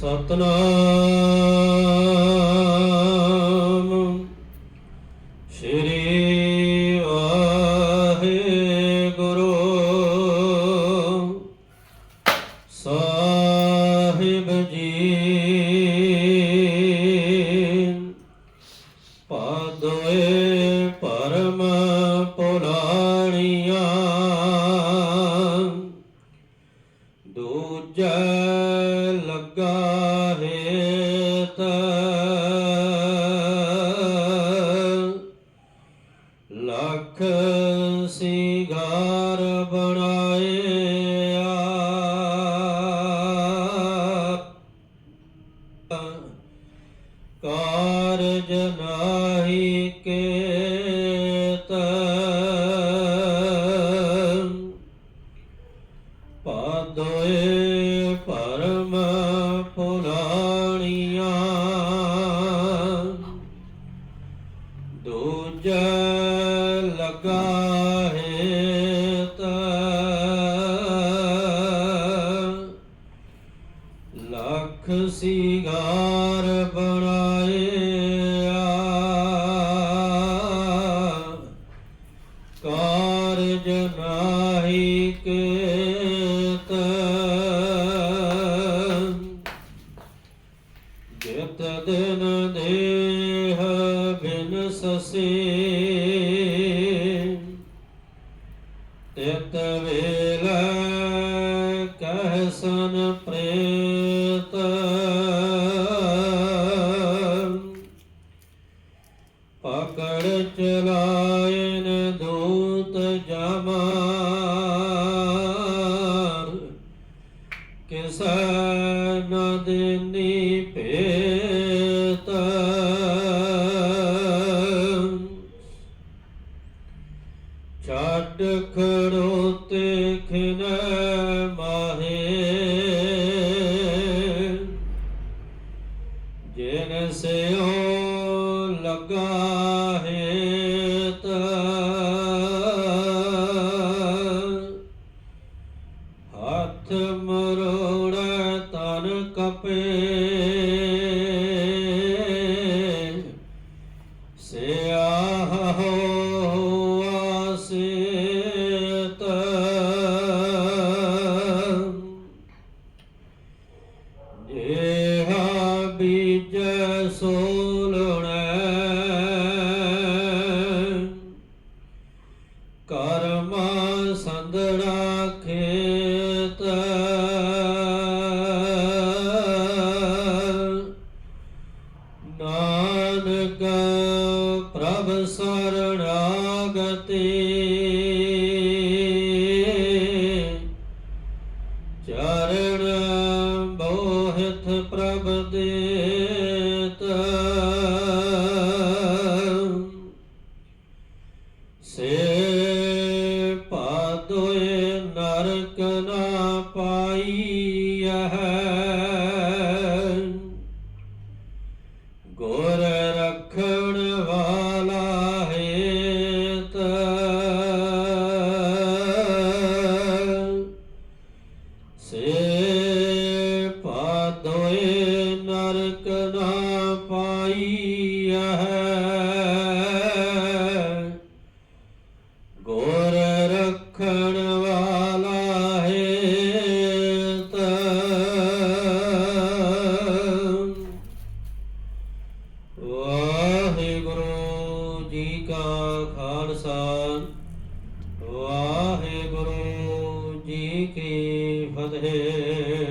ਸਤਨਾਮ। ਸ੍ਰੀ ਵਾਹਿਗੁਰੂ। ਸਾਹਿਬ ਜੀ। ਪਾਦੋਏ ਪਰਮ ਪੁਰਾਣੀ। ਸਿਗਾਰ ਬਣਾਏ ਆਪ ਕਾਰਜ ਨਾਹੀ ਕੇਤ ਪਾਦੋਏ ਪਰਮ ਪੁਲਾਣੀਆਂ ਦੂਜੈ ਲਗਾ ਸਿਗਾਰ ਬਣਾਇਆ ਕਾਰਜ ਨਾਹੀ ਕੇਤ ਜਿਤ ਦਿਨ ਦੇਹ ਬਿਨ ਸਸੇ ਤਿਤ ਵੇਲ ਕਹਿ ਪ੍ਰੇਤ। ਪਕੜ ਚਲਾਇਨ ਦੂਤ ਜਮਾਰ। ਕਿਸੈ ਨ ਛੱਡ ਖੜੋਤੇ ਖਿਨ ਮਾਹੇ। ਜਿਨ ਸਿਓ ਲਗਾ ਸੋਲਣੈ ਕਰਮ ਸੰਦੜਾ ਖੇਤ। ਨਾਨਕ ਪ੍ਰਭ ਸਰਣਾਗਤੀ। ਨਾ ਪਾਈਐ ਗੁਰ ਰਖਣ ਵਾਲਾ ਹੈ ਸੇ ਪਾਦੋਏ ਵਾਹਿਗੁਰੂ ਜੀ ਕੀ ਫਤਿਹ।